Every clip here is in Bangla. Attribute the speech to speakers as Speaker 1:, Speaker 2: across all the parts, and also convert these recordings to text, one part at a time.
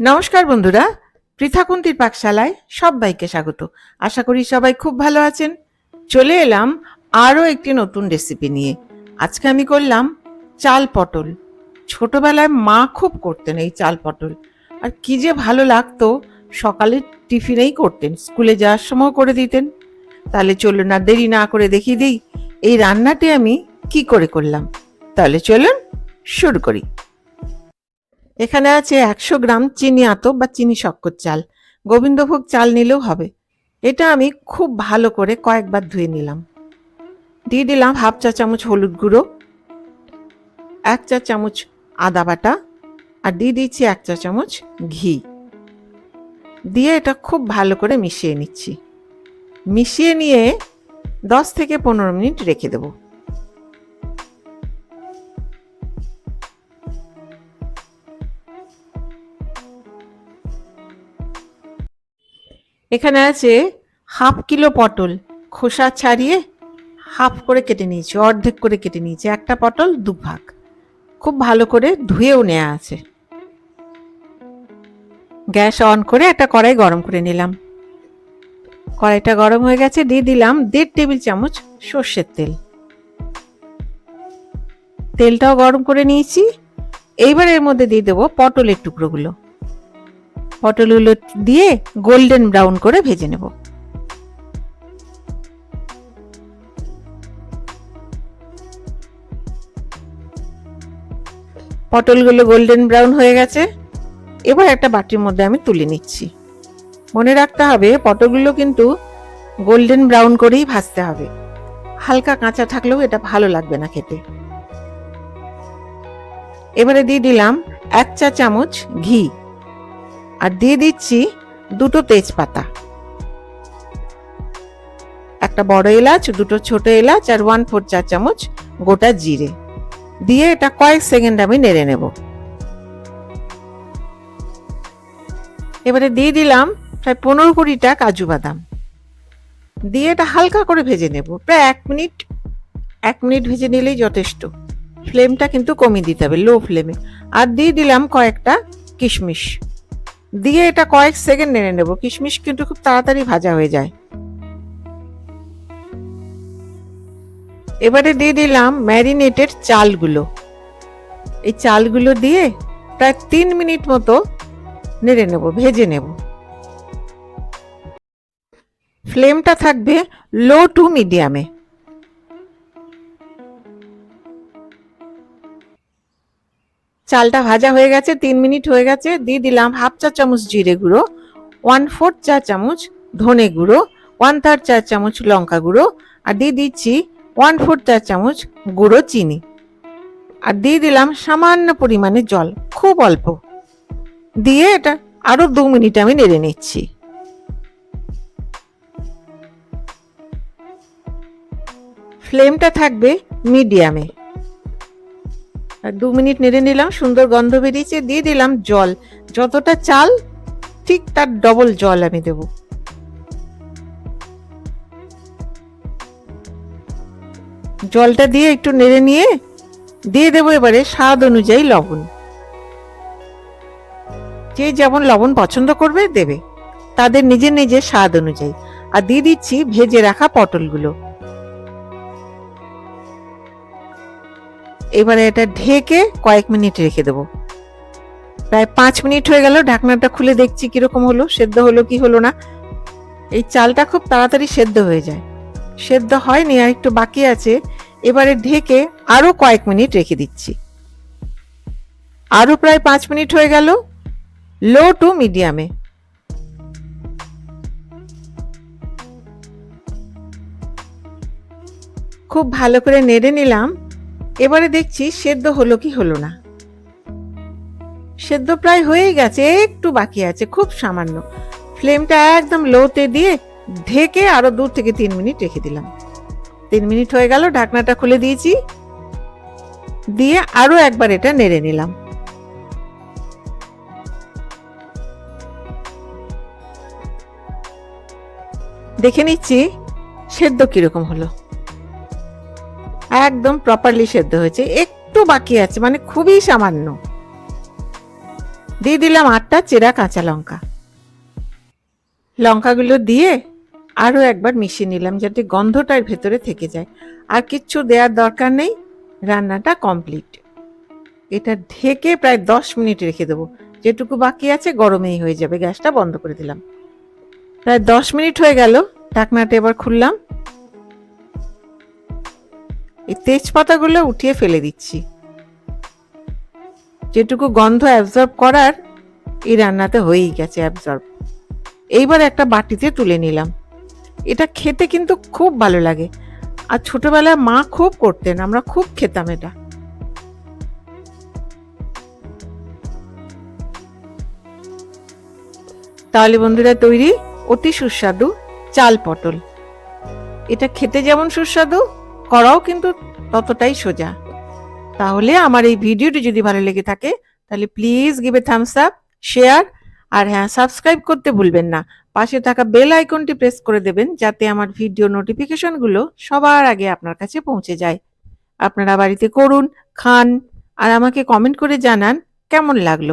Speaker 1: নমস্কার বন্ধুরা, পৃথাকুন্তির পাকশালায় সবাইকে স্বাগত। আশা করি সবাই খুব ভালো আছেন। চলে এলাম আরও একটি নতুন রেসিপি নিয়ে। আজকে আমি করলাম চাল পটল। ছোটবেলায় মা খুব করতেন এই চাল পটল। আর কি যে ভালো লাগতো সকালে টিফিনেই করতেন, স্কুলে যাওয়ার সময় করে দিতেন। তাহলে চলুন না দেরি না করে দেখিয়ে দিই, এই রান্নাটি আমি কি করে করলাম। তাহলে চলুন শুরু করি। এখানে আছে একশো গ্রাম চিনি আতো বা চিনি শক্কর চাল। গোবিন্দভোগ চাল নিলেও হবে। এটা আমি খুব ভালো করে কয়েকবার ধুয়ে নিলাম। দিয়ে দিলাম হাফ চা চামচ হলুদ গুঁড়ো, এক চা চামচ আদা বাটা আর দিয়ে দিচ্ছি এক চা চামচ ঘি। দিয়ে এটা খুব ভালো করে মিশিয়ে নিচ্ছি। মিশিয়ে নিয়ে দশ থেকে পনেরো মিনিট রেখে দেবো। এখানে আছে হাফ কিলো পটল, খোসা ছাড়িয়ে হাফ করে কেটে নিয়েছি, অর্ধেক করে কেটে নিয়েছি, একটা পটল দু ভাগ খুব ভালো করে ধুয়েও নেওয়া আছে। গ্যাস অন করে একটা কড়াই গরম করে নিলাম। কড়াইটা গরম হয়ে গেছে, দিয়ে দিলাম দেড় টেবিল চামচ সর্ষের তেল। তেলটাও গরম করে নিয়েছি। এইবার এর মধ্যে দিয়ে দেবো পটলের টুকরোগুলো। পটলগুলো দিয়ে গোল্ডেন ব্রাউন করে ভেজে নেব। পটলগুলো গোল্ডেন ব্রাউন হয়ে গেছে। এবার একটা বাটির মধ্যে আমি তুলে নিচ্ছি। মনে রাখতে হবে, পটলগুলো কিন্তু গোল্ডেন ব্রাউন করেই ভাজতে হবে। হালকা কাঁচা থাকলেও এটা ভালো লাগবে না খেতে। এবারে দিয়ে দিলাম এক চা চামচ ঘি। আর দিয়ে দিচ্ছি দুটো তেজপাতা। একটা বড় এলাচ, দুটো ছোট এলাচ আর ওয়ান ফোর চা চামচ গোটা জিরে। দিয়ে এটা কয়েক সেকেন্ড আমি নেড়ে নেব। এবারে দিয়ে দিলাম প্রায় পনেরো কুড়িটা কাজু বাদাম। দিয়ে এটা হালকা করে ভেজে নেব। প্রায় এক মিনিট এক মিনিট ভেজে নিলেই যথেষ্ট। ফ্লেমটা কিন্তু কমিয়ে দিতে হবে, লো ফ্লেমে। আর দিয়ে দিলাম কয়েকটা কিশমিশ। দিয়ে এটা কয়েক সেকেন্ড নেড়ে নেব। কিশমিশ কিন্তু খুব তাড়াতাড়ি ভাজা হয়ে যায়। এবারে দিয়ে দিলাম ম্যারিনেটেড চালগুলো। এই চালগুলো দিয়ে প্রায় তিন মিনিট মতো নেড়ে নেব, ভেজে নেব। ফ্লেমটা থাকবে লো টু মিডিয়ামে চালটা ভাজা হয়ে গেছে, তিন মিনিট হয়ে গেছে, দিয়ে দিলাম হাফ চা চামচ জিরে গুঁড়ো ওয়ান ফোর্থ চা চামচ ধনে গুঁড়ো ওয়ান থার্ড চা চামচ লঙ্কা গুঁড়ো, আর দিয়ে দিচ্ছি ওয়ান ফোর্থ চা চামচ গুঁড়ো চিনি। আর দিয়ে দিলাম সামান্য পরিমাণে জল, খুব অল্প। দিয়ে এটা আরও দু মিনিট আমি নেড়ে নিচ্ছি। ফ্লেমটা থাকবে মিডিয়ামে। দু মিনিট নেড়ে নিলাম, সুন্দর গন্ধ বেরিয়েছে, দিয়ে দিলাম জল। যতটা চাল, ঠিক তার ডবল জল আমি দেব। জলটা দিয়ে একটু নেড়ে নিয়ে দিয়ে দেবো এবারে স্বাদ অনুযায়ী লবণ। যে যেমন লবণ পছন্দ করবে, দেবে। তাদের নিজের নিজের স্বাদ অনুযায়ী। আর দিয়ে দিচ্ছি ভেজে রাখা পটলগুলো। এবারে এটা ঢেকে কয়েক মিনিট রেখে দেবো। প্রায় পাঁচ মিনিট হয়ে গেল, ঢাকনাটা খুলে দেখছি কীরকম হলো, সেদ্ধ হলো কি হলো না। এই চালটা খুব তাড়াতাড়ি সেদ্ধ হয়ে যায়। সেদ্ধ হয়নি, আর একটু বাকি আছে। এবারে ঢেকে আরও কয়েক মিনিট রেখে দিচ্ছি। আরও প্রায় পাঁচ মিনিট হয়ে গেল, লো টু মিডিয়ামে। খুব ভালো করে নেড়ে নিলাম। এবারে দেখছি সেদ্ধ হলো কি হলো না। সেদ্ধ প্রায় হয়েই গেছে, একটু বাকি আছে, খুব সামান্য। ফ্লেমটা একদম লোতে দিয়ে ঢেকে আরও দু থেকে তিন মিনিট রেখে দিলাম। তিন মিনিট হয়ে গেল, ঢাকনাটা খুলে দিয়েছি। দিয়ে আরও একবার এটা নেড়ে নিলাম। দেখে নিচ্ছি, সেদ্ধ কীরকম হলো। একদম প্রপারলি সেদ্ধ হয়েছে। একটু বাকি আছে মানে খুবই সামান্য। দিয়ে দিলাম আটটা চেরা কাঁচা লঙ্কা। লঙ্কাগুলো দিয়ে আরও একবার মিশিয়ে নিলাম, যাতে গন্ধটার ভেতরে থেকে যায়। আর কিচ্ছু দেওয়ার দরকার নেই, রান্নাটা কমপ্লিট এটা ঢেকে প্রায় দশ মিনিট রেখে দেবো। যেটুকু বাকি আছে, গরমেই হয়ে যাবে। গ্যাসটা বন্ধ করে দিলাম। প্রায় দশ মিনিট হয়ে গেল, ঢাকনাটা এবার খুললাম। এই তেজপাতাগুলো উঠিয়ে ফেলে দিচ্ছি। যেটুকু গন্ধ অ্যাবজর্ব করার এই রান্নাতে হয়েই গেছে অ্যাবজর্ব এইবার একটা বাটিতে তুলে নিলাম। এটা খেতে কিন্তু খুব ভালো লাগে। আর ছোটবেলায় মা খুব করতেন, আমরা খুব খেতাম এটা। তাহলে বন্ধুরা তৈরি অতি সুস্বাদু চাল পটল। এটা খেতে যেমন সুস্বাদু করাও কিন্তু ততটাই সোজা। তাহলে আমার এই ভিডিওটি যদি ভালো লেগে থাকে, তাহলে please give a thumbs up share আর হ্যাঁ সাবস্ক্রাইব করতে ভুলবেন না। পাশে থাকা বেল আইকনটি প্রেস করে দেবেন, যাতে আমার ভিডিও নোটিফিকেশনগুলো সবার আগে আপনার কাছে পৌঁছে যায়। আপনারা বাড়িতে করুন, খান, আর আমাকে কমেন্ট করে জানান কেমন লাগল।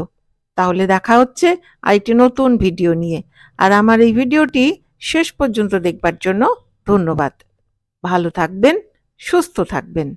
Speaker 1: তাহলে দেখা হচ্ছে আরেকটি নতুন ভিডিও নিয়ে। আর আমার এই ভিডিওটি শেষ পর্যন্ত দেখবার জন্য ধন্যবাদ। ভালো থাকবেন। সুস্থ থাকবেন।